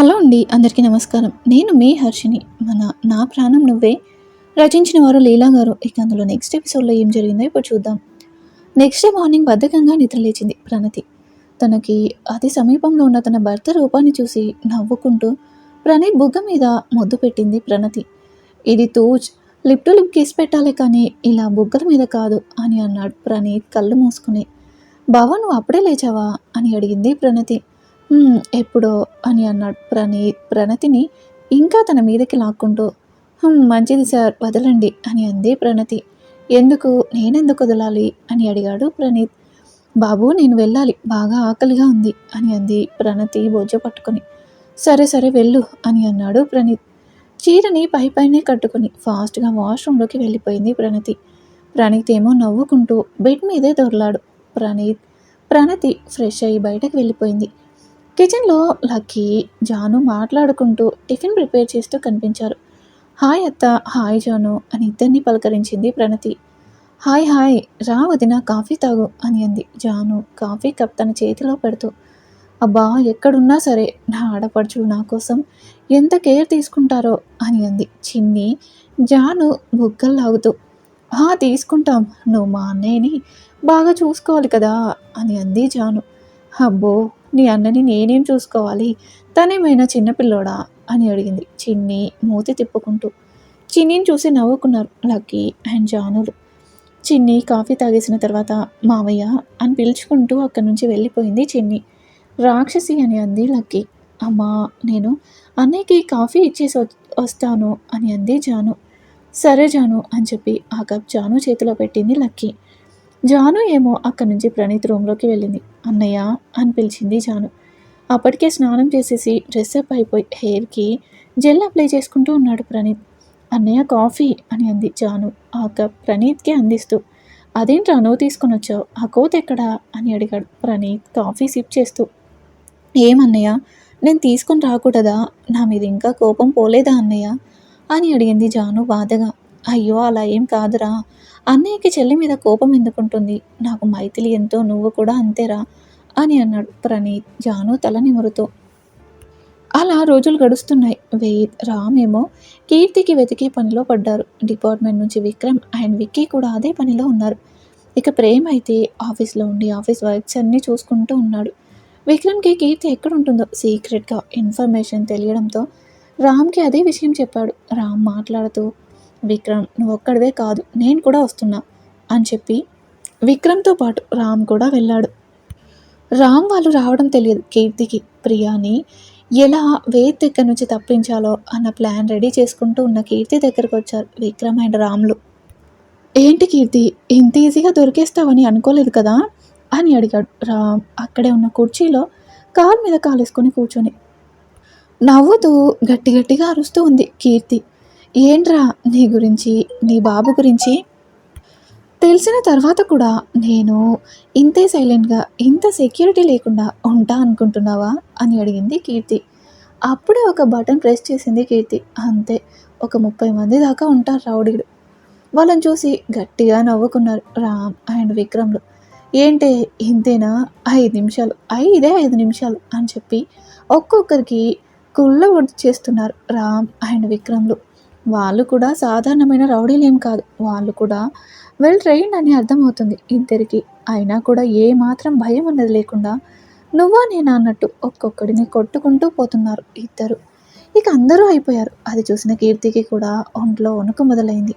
Hello అండి అందరికీ నమస్కారం. నేను మీ హర్షిని మన నా ప్రాణం నువ్వే. రచించిన వారు లీలా గారు. ఇక అందులో నెక్స్ట్ ఎపిసోడ్లో ఏం జరిగిందో ఇప్పుడు చూద్దాం. నెక్స్ట్ డే మార్నింగ్ బద్ధకంగా నిద్రలేచింది ప్రణతి. తనకి అతి సమీపంలో ఉన్న తన భర్త రూపాన్ని చూసి నవ్వుకుంటూ ప్రణీత్ బుగ్గ మీద ముద్దు పెట్టింది ప్రణతి. ఇది తూచ్. లిప్ టు లిప్ కేసు పెట్టాలి కానీ ఇలా బుగ్గల మీద కాదు అని అన్నాడు ప్రణీత్ కళ్ళు మూసుకుని. బావా నువ్వు అప్పుడే లేచావా? అని అడిగింది ప్రణతి. ఎప్పుడో అని అన్నాడు ప్రణీత్ ప్రణతిని ఇంకా తన మీదకి లాక్కుంటూ. మంచిది సార్ వదలండి అని అంది ప్రణతి. ఎందుకు నేనెందుకు వదలాలి అని అడిగాడు ప్రణీత్. బాబు నేను వెళ్ళాలి బాగా ఆకలిగా ఉంది అని అంది ప్రణతి బొజ్జ పట్టుకొని. సరే సరే వెళ్ళు అని అన్నాడు ప్రణీత్. చీరని పై పైనే కట్టుకుని ఫాస్ట్గా వాష్రూమ్లోకి వెళ్ళిపోయింది ప్రణతి. ప్రణీత్ ఏమో నవ్వుకుంటూ బెడ్ మీదే దొరలాడు ప్రణీత్. ప్రణతి ఫ్రెష్ అయ్యి బయటకు వెళ్ళిపోయింది. కిచెన్లో లక్కీ జాను మాట్లాడుకుంటూ టిఫిన్ ప్రిపేర్ చేస్తూ కనిపించారు. హాయ్ అత్త హాయ్ జాను అని ఇద్దరిని పలకరించింది ప్రణతి. హాయ్ హాయ్ రా వదిన కాఫీ తాగు అని అంది జాను కాఫీ కప్ తన చేతిలో పెడుతూ. అబ్బా ఎక్కడున్నా సరే నా ఆడపడుచులు నా కోసం ఎంత కేర్ తీసుకుంటారో అని అంది చిన్ని. జాను బుగ్గలు లాగుతూ. హా తీసుకుంటాం నువ్వు మా అన్నయ్యని బాగా చూసుకోవాలి కదా అని అంది జాను. అబ్బో నీ అన్నని నేనేం చూసుకోవాలి? తనేమైనా చిన్నపిల్లోడా? అని అడిగింది చిన్ని మూతి తిప్పుకుంటూ. చిన్నిని చూసి నవ్వుకున్నారు లక్కీ అండ్ జానులు. చిన్ని కాఫీ తాగేసిన తర్వాత మావయ్య అని పిలుచుకుంటూ అక్కడి నుంచి వెళ్ళిపోయింది చిన్ని. రాక్షసి అని అంది లక్కీ. అమ్మా నేను అన్నయ్యకి కాఫీ ఇచ్చేసి వస్తాను అని అంది జాను. సరే జాను అని చెప్పి ఆ కప్ జాను చేతిలో పెట్టింది లక్కీ. జాను ఏమో అక్కడి నుంచి ప్రణీత్ రూమ్లోకి వెళ్ళింది. అన్నయ్య అని పిలిచింది జాను. అప్పటికే స్నానం చేసేసి డ్రెస్అప్ అయిపోయి హెయిర్కి జెల్ అప్లై చేసుకుంటూ ఉన్నాడు ప్రణీత్. అన్నయ్య కాఫీ అని అంది జాను. ఆ కప్ ప్రణీత్కి అందిస్తూ అదేంట్రా నువ్వు తీసుకొని వచ్చావు? ఆ కోత్ ఎక్కడా? అని అడిగాడు ప్రణీత్ కాఫీ సిప్ చేస్తూ. ఏమన్నయ్య? నేను తీసుకొని రాకూడదా? నా మీద ఇంకా కోపం పోలేదా అన్నయ్య? అని అడిగింది జాను బాధగా. అయ్యో అలా ఏం కాదురా. అన్నయ్యకి చెల్లి మీద కోపం ఎందుకుంటుంది? నాకు మైథిలి ఎంతో నువ్వు కూడా అంతేరా? అని అన్నాడు ప్రణీత్ జాను తల నిమురుతూ అలా రోజులు గడుస్తున్నాయి. వేద్ రామ్ ఏమో కీర్తికి వెతికే పనిలో పడ్డారు. డిపార్ట్మెంట్ నుంచి విక్రమ్ అండ్ విక్కీ కూడా అదే పనిలో ఉన్నారు. ఇక ప్రేమ్ అయితే ఆఫీస్లో ఉండి ఆఫీస్ వర్క్స్ అన్నీ చూసుకుంటూ ఉన్నాడు. విక్రమ్కి కీర్తి ఎక్కడ ఉంటుందో సీక్రెట్గా ఇన్ఫర్మేషన్ తెలియడంతో రామ్కి అదే విషయం చెప్పాడు. రామ్ మాట్లాడుతూ విక్రమ్ నువ్వు ఒక్కడివే కాదు నేను కూడా వస్తున్నా అని చెప్పి విక్రమ్తో పాటు రామ్ కూడా వెళ్ళాడు. రామ్ వాళ్ళు రావడం తెలియదు కీర్తికి. ప్రియాని ఎలా వేద్ దగ్గర నుంచి తప్పించాలో అన్న ప్లాన్ రెడీ చేసుకుంటూ ఉన్న కీర్తి దగ్గరకు వచ్చారు విక్రమ్ అండ్ రామ్లు. ఏంటి కీర్తి ఇంత ఈజీగా దొరికేస్తావని అనుకోలేదు కదా అని అడిగాడు రామ్ అక్కడే ఉన్న కుర్చీలో కాలు మీద కాలేసుకొని కూర్చొని. నవ్వుతూ గట్టి గట్టిగా అరుస్తూ ఉంది కీర్తి ఏంట్రా నీ గురించి నీ బాబు గురించి? తెలిసిన తర్వాత కూడా నేను ఇంతే సైలెంట్గా ఇంత సెక్యూరిటీ లేకుండా ఉంటా అనుకుంటున్నావా అని అడిగింది కీర్తి. అప్పుడే ఒక బటన్ ప్రెస్ చేసింది కీర్తి. అంతే ఒక ముప్పై మంది దాకా ఉంటారు రౌడీలు. వాళ్ళని చూసి గట్టిగా నవ్వుకున్నారు రామ్ అండ్ విక్రమ్లు. ఏంటే ఇంతేనా? ఐదు నిమిషాలు ఐదే ఐదు నిమిషాలు అని చెప్పి ఒక్కొక్కరికి కుళ్ళ చేస్తున్నారు రామ్ అండ్ విక్రమ్లు. వాళ్ళు కూడా సాధారణమైన రౌడీలేం కాదు. వాళ్ళు కూడా వెల్ ట్రైన్డ్ అని అర్థమవుతుంది ఇద్దరికి. అయినా కూడా ఏ మాత్రం భయం అన్నది లేకుండా నువ్వా నేనా అన్నట్టు ఒక్కొక్కడిని కొట్టుకుంటూ పోతున్నారు ఇద్దరు. ఇక అందరూ అయిపోయారు. అది చూసిన కీర్తికి కూడా ఒంట్లో వణుకు మొదలైంది.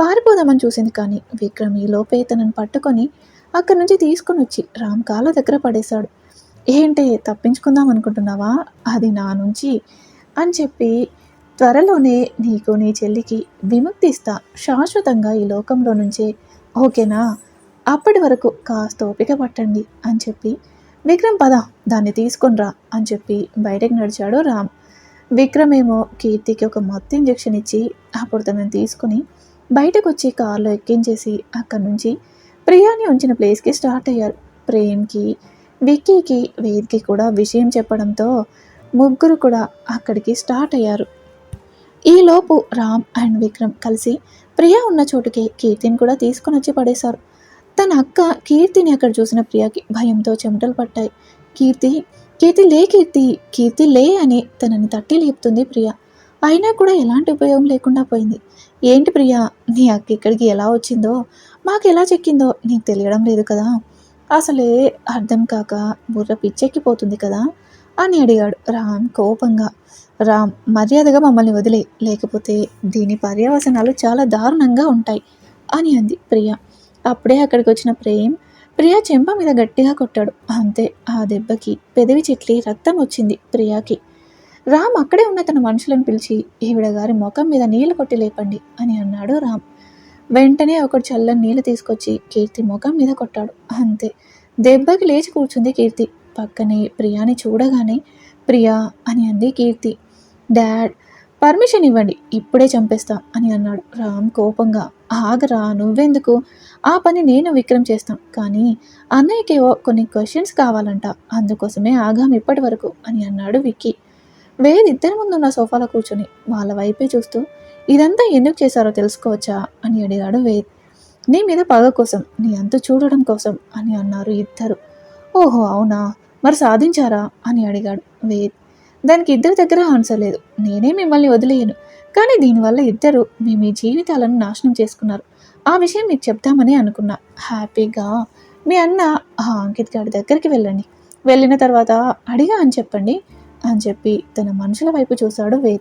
పారిపోదామని చూసింది కానీ విక్రమ్ ఈ లోపే తనని పట్టుకొని అక్కడి నుంచి తీసుకొని వచ్చి రామ్ కాళ్ళ దగ్గర పడేశాడు. ఏంటి తప్పించుకుందాం అనుకుంటున్నావా? అది నా నుంచి అని చెప్పి త్వరలోనే నీకు నీ చెల్లికి విముక్తి ఇస్తా శాశ్వతంగా ఈ లోకంలో నుంచే. ఓకేనా? అప్పటి వరకు కాస్త ఓపిక పట్టండి అని చెప్పి విక్రమ్ పద దాన్ని తీసుకొనిరా అని చెప్పి బయటకు నడిచాడు రామ్. విక్రమ్ ఏమో కీర్తికి ఒక మత్తు ఇంజెక్షన్ ఇచ్చి అప్పుడు తనని తీసుకుని బయటకు వచ్చి కారులో ఎక్కించేసి అక్కడి నుంచి ప్రియాని ఉంచిన ప్లేస్కి స్టార్ట్ అయ్యారు. ప్రేమ్కి విక్కీకి వేద్కి కూడా విషయం చెప్పడంతో ముగ్గురు కూడా అక్కడికి స్టార్ట్ అయ్యారు. ఈలోపు రామ్ అండ్ విక్రమ్ కలిసి ప్రియా ఉన్న చోటుకి కీర్తిని కూడా తీసుకొని వచ్చి పడేశారు. తన అక్క కీర్తిని అక్కడ చూసిన ప్రియాకి భయంతో చెమటలు పట్టాయి. కీర్తి కీర్తి లే కీర్తి కీర్తి లే అని తనని తట్టి లేపుతుంది ప్రియ. అయినా కూడా ఎలాంటి ఉపయోగం లేకుండా పోయింది. ఏంటి ప్రియా నీ అక్క ఇక్కడికి ఎలా వచ్చిందో మాకు ఎలా చెక్కిందో నీకు తెలియడం లేదు కదా. అసలే అర్థం కాక బుర్ర పిచ్చెక్కిపోతుంది కదా అని అడిగాడు రామ్ కోపంగా. రామ్ మర్యాదగా మమ్మల్ని వదిలే లేకపోతే దీని పర్యవసనాలు చాలా దారుణంగా ఉంటాయి అని అంది ప్రియ. అప్పుడే అక్కడికి వచ్చిన ప్రేమ్ ప్రియా చెంప మీద గట్టిగా కొట్టాడు. అంతే ఆ దెబ్బకి పెదవి చెట్లి రక్తం వచ్చింది ప్రియాకి. రామ్ అక్కడే ఉన్న తన మనుషులను పిలిచి ఈవిడ గారి ముఖం మీద నీళ్ళు కొట్టి లేపండి అని అన్నాడు రామ్. వెంటనే ఒకటి చల్లని నీళ్ళు తీసుకొచ్చి కీర్తి ముఖం మీద కొట్టాడు. అంతే దెబ్బకి లేచి కూర్చుంది కీర్తి. పక్కనే ప్రియాని చూడగానే ప్రియా అని అంది కీర్తి. డాడ్ పర్మిషన్ ఇవ్వండి ఇప్పుడే చంపేస్తా అని అన్నాడు. రామ్ కోపంగా ఆగరా నువ్వెందుకు? ఆ పని నేను విక్రమ్ చేస్తాం కానీ అన్నయ్యకేవో కొన్ని క్వశ్చన్స్ కావాలంట అందుకోసమే ఆగాం ఇప్పటి వరకు అని అన్నాడు విక్కీ. వేద్ ఇద్దరి ముందున్న సోఫాలో కూర్చొని వాళ్ళ వైపే చూస్తూ ఇదంతా ఎందుకు చేశారో తెలుసుకోవచ్చా? అని అడిగాడు వేద్ నీ మీద పగ కోసం నీ అంతు చూడడం కోసం అని అన్నారు ఇద్దరు. ఓహో అవునా? మరి సాధించారా? అని అడిగాడు వేద్ దానికి ఇద్దరి దగ్గర ఆన్సర్ లేదు. నేనే మిమ్మల్ని వదిలేయను. కానీ దీనివల్ల ఇద్దరు మీ మీ జీవితాలను నాశనం చేసుకున్నారు. ఆ విషయం మీకు చెప్తామని అనుకున్నా. హ్యాపీగా. మీ అన్న ఆ అంకిత్ గారి దగ్గరికి వెళ్ళండి. వెళ్ళిన తర్వాత అడిగా అని చెప్పండి. అని చెప్పి తన మనుషుల వైపు చూశాడు వేద్.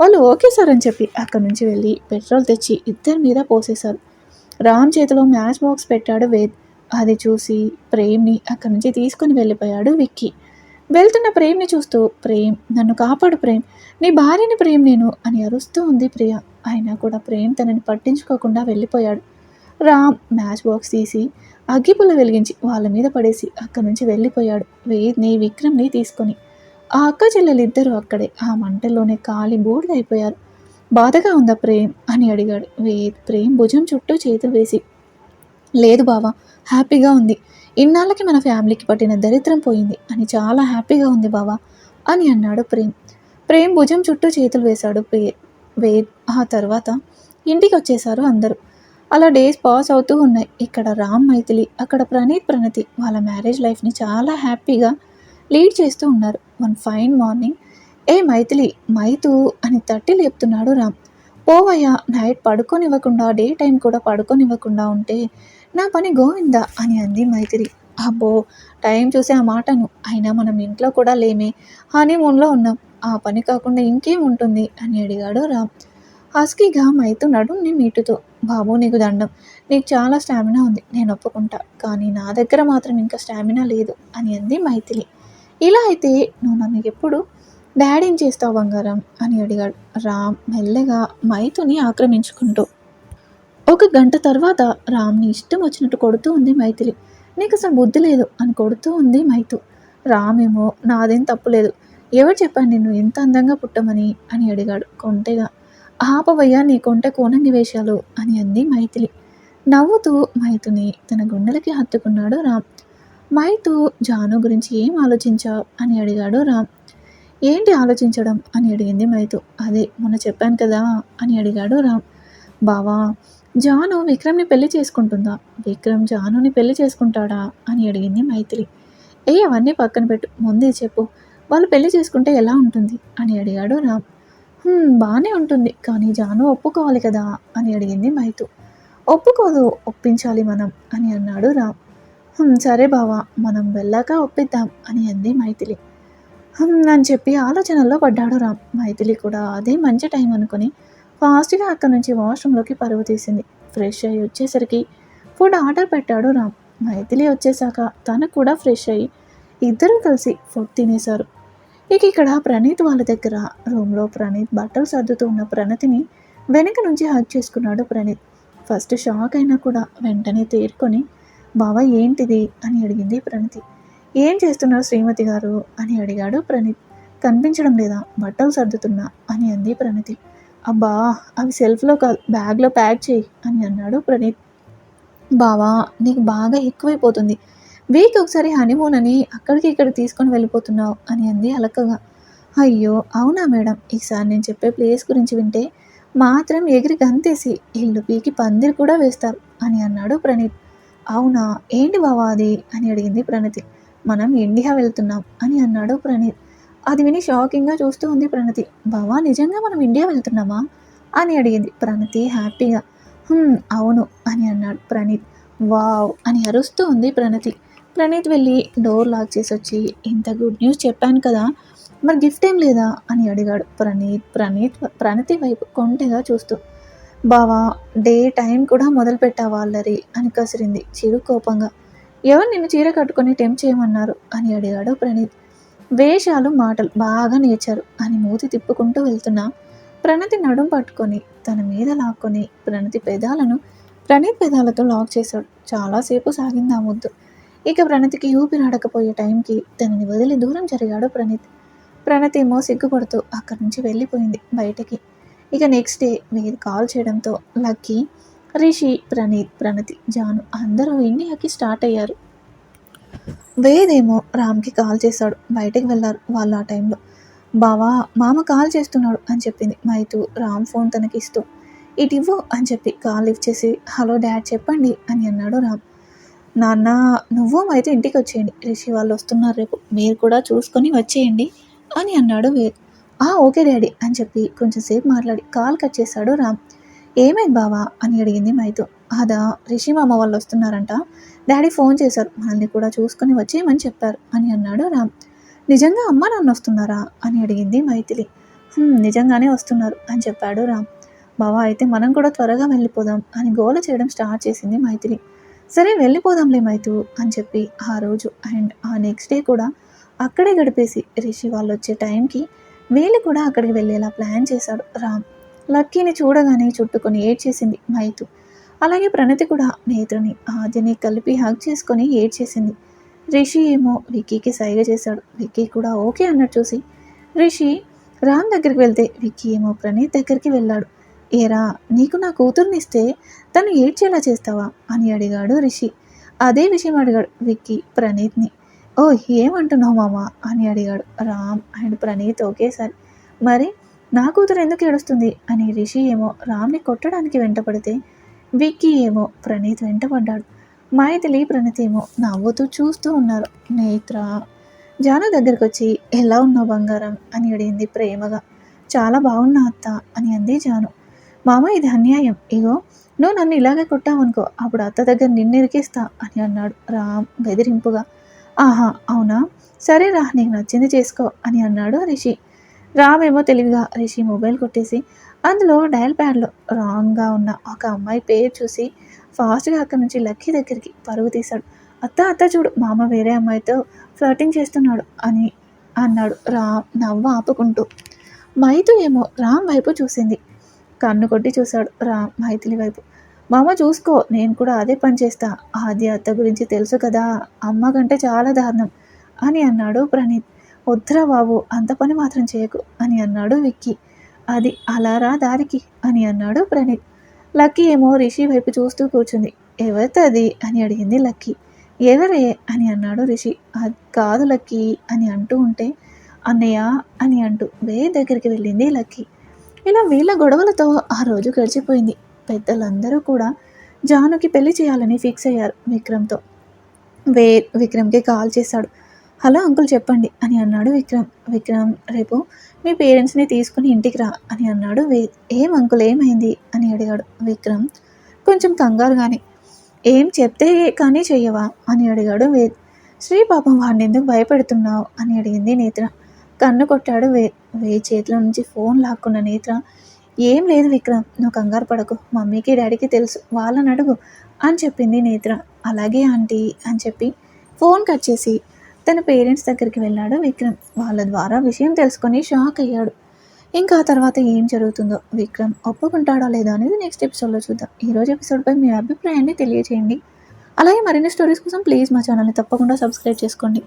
వాళ్ళు ఓకే సార్ అని చెప్పి అక్కడి నుంచి వెళ్ళి పెట్రోల్ తెచ్చి ఇద్దరి మీద పోసేశారు. రామ్ చేతిలో మ్యాచ్ బాక్స్ పెట్టాడు వేద్. అది చూసి ప్రేమ్ని అక్కడి నుంచి తీసుకుని వెళ్ళిపోయాడు విక్కీ. వెళ్తున్న ప్రేమ్ని చూస్తూ ప్రేమ్ నన్ను కాపాడు ప్రేమ్. నీ భార్యని ప్రేమ్ నేను అని అరుస్తూ ఉంది ప్రియ. అయినా కూడా ప్రేమ్ తనని పట్టించుకోకుండా వెళ్ళిపోయాడు. రామ్ మ్యాచ్ బాక్స్ తీసి అగ్గిపుల్ల వెలిగించి వాళ్ళ మీద పడేసి అక్కడి నుంచి వెళ్ళిపోయాడు వేద్ని విక్రమ్ని తీసుకొని. ఆ అక్క చెల్లెలిద్దరూ అక్కడే. ఆ మంటల్లోనే కాలి బూడిదైపోయారు బాధగా ఉందా ప్రేమ్? అని అడిగాడు వేద్. ప్రేమ్ భుజం చుట్టూ చేతులు వేసి లేదు బావా హ్యాపీగా ఉంది. ఇన్నాళ్ళకి మన ఫ్యామిలీకి పట్టిన దరిద్రం పోయింది. అని చాలా హ్యాపీగా ఉంది బావా అని అన్నాడు ప్రేమ్. ప్రేమ్ భుజం చుట్టూ చేతులు వేశాడు పే వేద్ ఆ తర్వాత ఇంటికి వచ్చేసారు అందరూ. అలా డేస్ పాస్ అవుతూ ఉన్నాయి. ఇక్కడ రామ్ మైథిలి అక్కడ ప్రణీత్ ప్రణతి వాళ్ళ మ్యారేజ్ లైఫ్ని చాలా హ్యాపీగా లీడ్ చేస్తూ ఉన్నారు. One fine morning. ఏ మైథిలి మైతు అని తట్టి లేపుతున్నాడు రామ్. పోవయ్యా నైట్ పడుకోనివ్వకుండా డే టైం కూడా పడుకోనివ్వకుండా ఉంటే నా పని గోవిందా అని అంది మైత్రి అబ్బో టైం చూసి ఆ మాటను. అయినా మనం ఇంట్లో కూడా లేమే. హనీమూన్లో ఉన్నాం. ఆ పని కాకుండా ఇంకేం ఉంటుంది? అని అడిగాడు రామ్. హస్కీగా మైతు నడుంని మీటుతో బాబు నీకు దండం. నీకు చాలా స్టామినా ఉంది. నేను ఒప్పుకుంటా. కానీ నా దగ్గర మాత్రం ఇంకా స్టామినా లేదు. అని అంది మైథిలి. ఇలా అయితే నువ్వు నన్ను ఎప్పుడు డాడీని చేస్తావు బంగారం? అని అడిగాడు రామ్ మెల్లగా మైతుని ఆక్రమించుకుంటూ. ఒక గంట తర్వాత రామ్ని ఇష్టం వచ్చినట్టు కొడుతూ ఉంది మైథిలి. నీకు అసలు బుద్ధి లేదు అని కొడుతూ ఉంది మైతు. రామేమో నాదేం తప్పులేదు ఎవరు చెప్పాను నిన్ను ఎంత అందంగా పుట్టమని? అని అడిగాడు కొంటెగా ఆపవయ్యా నీ కొంట కోనంగి వేషాలు అని అంది మైథిలి. నవ్వుతూ మైతుని తన గుండెలకి హత్తుకున్నాడు రామ్. మైతు జాను గురించి ఏం ఆలోచించావు? అని అడిగాడు రామ్. ఏంటి ఆలోచించడం? అని అడిగింది మైతు. అదే మొన్న చెప్పాను కదా అని అడిగాడు రామ్. బావా జాను విక్రమ్ని పెళ్ళి చేసుకుంటుందా? విక్రమ్ జానుని పెళ్ళి చేసుకుంటాడా? అని అడిగింది మైత్రి ఏ అవన్నీ పక్కన పెట్టు. ముందే చెప్పు. వాళ్ళు పెళ్ళి చేసుకుంటే ఎలా ఉంటుంది? అని అడిగాడు రామ్. బాగానే ఉంటుంది. కానీ జాను ఒప్పుకోవాలి కదా? అని అడిగింది మైతు. ఒప్పుకోదు ఒప్పించాలి మనం అని అన్నాడు రామ్. సరే బావా మనం వెళ్ళాక ఒప్పిద్దాం అని అంది మైథిలి. అని చెప్పి ఆలోచనల్లో పడ్డాడు రామ్. మైథిలి కూడా అదే మంచి టైం అనుకుని ఫాస్ట్గా అక్కడి నుంచి వాష్రూమ్లోకి పరుగు తీసింది. ఫ్రెష్ అయ్యి వచ్చేసరికి ఫుడ్ ఆర్డర్ పెట్టాడు రామ్. మైథిలి వచ్చేసాక తను కూడా ఫ్రెష్ అయ్యి ఇద్దరు కలిసి ఫుడ్ తినేశారు. ఇక ఇక్కడ ప్రణీత్ వాళ్ళ దగ్గర. రూమ్లో ప్రణీత్ బట్టలు సర్దుతూ ఉన్న ప్రణతిని వెనక నుంచి హక్ చేసుకున్నాడు ప్రణీత్. ఫస్ట్ షాక్ అయినా కూడా వెంటనే తేరుకొని బావా ఏంటిది? అని అడిగింది ప్రణతి. ఏం చేస్తున్నారు శ్రీమతి గారు? అని అడిగాడు ప్రణీత్. కనిపించడం లేదా? బట్టలు సర్దుతున్నా? అని అంది ప్రణతి. అబ్బా అవి సెల్ఫ్లో కాదు బ్యాగ్లో ప్యాక్ చేయి అని అన్నాడు ప్రణీత్. బావా నీకు బాగా ఎక్కువైపోతుంది. వీక్ ఒకసారి హనీమూన్ అని అక్కడికి ఇక్కడ తీసుకొని వెళ్ళిపోతున్నావు అని అంది అలకగా. అయ్యో అవునా మేడం? ఈసారి నేను చెప్పే ప్లేస్ గురించి వింటే మాత్రం ఎగిరి గంతేసి ఇల్లు పీకి పందిరి కూడా వేస్తారు అని అన్నాడు ప్రణీత్. అవునా? ఏంటి బావా అది? అని అడిగింది ప్రణతి. మనం ఇండియా వెళ్తున్నాం అని అన్నాడు ప్రణీత్. అది విని షాకింగ్గా చూస్తూ ఉంది ప్రణతి. బావా నిజంగా మనం ఇండియా వెళ్తున్నామా? అని అడిగింది. ప్రణతి హ్యాపీగా. అవును అని అన్నాడు ప్రణీత్. వావ్ అని అరుస్తూ ఉంది ప్రణతి. ప్రణీత్ వెళ్ళి డోర్ లాక్ చేసి వచ్చి ఇంత గుడ్ న్యూస్ చెప్పాను కదా మరి గిఫ్ట్ ఏం లేదా? అని అడిగాడు ప్రణీత్. ప్రణీత్ ప్రణతి వైపు కొంటెగా చూస్తూ బావా డే టైం కూడా మొదలు పెట్టావాళ్ళరి అని కసిరింది చిరు కోపంగా. ఎవరు నిన్ను చీర కట్టుకొని టెంప్ చేయమన్నారు? అని అడిగాడు ప్రణీత్. వేషాలు మాటలు బాగా నేర్చారు అని మూతి తిప్పుకుంటూ వెళ్తున్న ప్రణతి నడుం పట్టుకొని తన మీద లాక్కొని ప్రణతి పెదాలను ప్రణీత్ పెదాలతో లాక్ చేశాడు. చాలాసేపు సాగింది ఆ ముద్దు. ఇక ప్రణతికి ఊపిరాడకపోయే టైంకి తనని వదిలి దూరం జరిగాడు ప్రణీత్. ప్రణతి ఏమో సిగ్గుపడుతూ అక్కడి నుంచి వెళ్ళిపోయింది బయటకి. ఇక నెక్స్ట్ డే మీరు కాల్ చేయడంతో లక్కీ రిషి ప్రణీత్ ప్రణతి జాను అందరూ ఇండియాకి స్టార్ట్ అయ్యారు? వేదేమో రామ్కి కాల్ చేశాడు. బయటకు వెళ్ళారు వాళ్ళు ఆ టైంలో. బావా మామ కాల్ చేస్తున్నాడు అని చెప్పింది మైతు రామ్ ఫోన్ తనకి ఇస్తూ. ఇటు ఇవ్వు అని చెప్పి కాల్ లిఫ్ట్ చేసి హలో డాడ్ చెప్పండి అని అన్నాడు రామ్. నాన్న నువ్వు మైతు ఇంటికి వచ్చేయండి. రిషి వాళ్ళు వస్తున్నారు రేపు. మీరు కూడా చూసుకొని వచ్చేయండి అని అన్నాడు వేద్ ఆ ఓకే డాడీ అని చెప్పి కొంచెంసేపు మాట్లాడి కాల్ కట్ చేశాడు రామ్. ఏమైంది బావా? అని అడిగింది మైతు. అదా రిషి మామ వాళ్ళు వస్తున్నారంట. డాడీ ఫోన్ చేశారు. మనల్ని కూడా చూసుకొని వచ్చేయమని చెప్పారు అని అన్నాడు రామ్. నిజంగా అమ్మ నాన్న వస్తున్నారా? అని అడిగింది మైథిలి. నిజంగానే వస్తున్నారు అని చెప్పాడు రామ్. బావా అయితే మనం కూడా త్వరగా వెళ్ళిపోదాం అని గోల చేయడం స్టార్ట్ చేసింది మైథిలి. సరే వెళ్ళిపోదాంలే మైతు అని చెప్పి ఆ రోజు అండ్ ఆ నెక్స్ట్ డే కూడా అక్కడే గడిపేసి రిషి వాళ్ళు వచ్చే టైంకి వీళ్ళు కూడా అక్కడికి వెళ్ళేలా ప్లాన్ చేశాడు రామ్. లక్కీని చూడగానే చుట్టుకొని ఏడ్చేసింది మైతు. అలాగే ప్రణతి కూడా నేత్రని ఆద్యని కలిపి హగ్ చేసుకొని ఏడ్చేసింది. రిషి ఏమో విక్కీకి సైగ చేశాడు. విక్కీ కూడా ఓకే అన్నట్టు చూసి రిషి రామ్ దగ్గరికి వెళ్తే విక్కీ ఏమో ప్రణీత్ దగ్గరికి వెళ్ళాడు. ఏరా నీకు నా కూతుర్నిస్తే తను ఏడ్చేలా చేస్తావా అని అడిగాడు రిషి. అదే విషయం అడిగాడు విక్కీ ప్రణీత్ని. ఓ ఏమంటున్నావు మామా అని అడిగాడు రామ్ అండ్ ప్రణీత్ ఒకేసారి. మరి నా కూతురు ఎందుకు ఏడుస్తుంది అని రిషి ఏమో రామ్ని కొట్టడానికి వెంటపడితే విక్కీ ఏమో ప్రణీత్ వెంటపడ్డాడు మైథిలి ప్రణీత్ ఏమో నవ్వుతూ చూస్తూ ఉన్నారు. నేత్ర జాను దగ్గరికి వచ్చి ఎలా ఉన్నావు బంగారం? అని అడిగింది ప్రేమగా. చాలా బాగున్నా అత్త అని అంది జాను. మామ ఇది అన్యాయం. ఇగో నువ్వు నన్ను ఇలాగే కొట్టావనుకో అప్పుడు అత్త దగ్గర నిన్ను ఇరికిస్తా అని అన్నాడు రామ్ బెదిరింపుగా. ఆహా అవునా? సరే రా నీకు నచ్చింది చేసుకో అని అన్నాడు రిషి. రామ్ ఏమో తెలివిగా రిషి మొబైల్ కొట్టేసి అందులో డయల్ ప్యాడ్లో రాంగ్గా ఉన్న ఒక అమ్మాయి పేరు చూసి ఫాస్ట్గా అక్కడి నుంచి లక్కీ దగ్గరికి పరుగు తీశాడు. అత్త అత్త చూడు మామ వేరే అమ్మాయితో ఫ్లర్టింగ్ చేస్తున్నాడు అని అన్నాడు రామ్ నవ్వు ఆపుకుంటూ. మైతు ఏమో రామ్ వైపు చూసింది. కన్ను కొట్టి చూశాడు రామ్ మైథిలి వైపు. మామ చూసుకో నేను కూడా అదే పని చేస్తా. ఆది అత్త గురించి తెలుసు కదా అమ్మ కంటే చాలా దారుణం అని అన్నాడు ప్రణీత్. వద్దురా బాబు అంత పని మాత్రం చేయకు అని అన్నాడు విక్కీ. అది అలా రా దారికి అని అన్నాడు ప్రణీత్. లక్కీ ఏమో రిషి వైపు చూస్తూ కూర్చుంది. ఎవరిది అని అడిగింది లక్కీ. ఎవరే అని అన్నాడు రిషి. అది కాదు లక్కీ అని అంటూ ఉంటే అన్నయ్య అని అంటూ వే దగ్గరికి వెళ్ళింది లక్కీ. ఇలా వీళ్ళ గొడవలతో ఆ రోజు గడిచిపోయింది. పెద్దలందరూ కూడా జానుకి పెళ్ళి చేయాలని ఫిక్స్ అయ్యారు విక్రమ్తో. వే విక్రమ్కి కాల్ చేశాడు. హలో అంకుల్ చెప్పండి అని అన్నాడు విక్రమ్. విక్రమ్ రేపు మీ పేరెంట్స్ని తీసుకుని ఇంటికి రా అని అన్నాడు. వేద్ ఏం అంకుల్ ఏమైంది అని అడిగాడు విక్రమ్. కొంచెం కంగారుగానే ఏం చెప్తే కానీ చెయ్యవా అని అడిగాడు వేద్ శ్రీ పాపం వాడిని ఎందుకు భయపెడుతున్నావు అని అడిగింది నేత్ర. కన్ను కొట్టాడు వే వే చేతిలో నుంచి ఫోన్ లాక్కున్న నేత్ర. ఏం లేదు విక్రమ్ నువ్వు కంగారు పడకు మమ్మీకి డాడీకి తెలుసు వాళ్ళని అడుగు అని చెప్పింది నేత్ర. అలాగే ఆంటీ అని చెప్పి ఫోన్ కట్ చేసి తన పేరెంట్స్ దగ్గరికి వెళ్ళాడు విక్రమ్. వాళ్ళ ద్వారా విషయం తెలుసుకొని షాక్ అయ్యాడు. ఇంకా ఆ తర్వాత ఏం జరుగుతుందో విక్రమ్ ఒప్పుకుంటాడా లేదా అనేది నెక్స్ట్ ఎపిసోడ్లో చూద్దాం. ఈ రోజు ఎపిసోడ్పై మీ అభిప్రాయాన్ని తెలియజేయండి అలాగే మరిన్ని స్టోరీస్ కోసం ప్లీజ్ మా ఛానల్ని తప్పకుండా సబ్స్క్రైబ్ చేసుకోండి.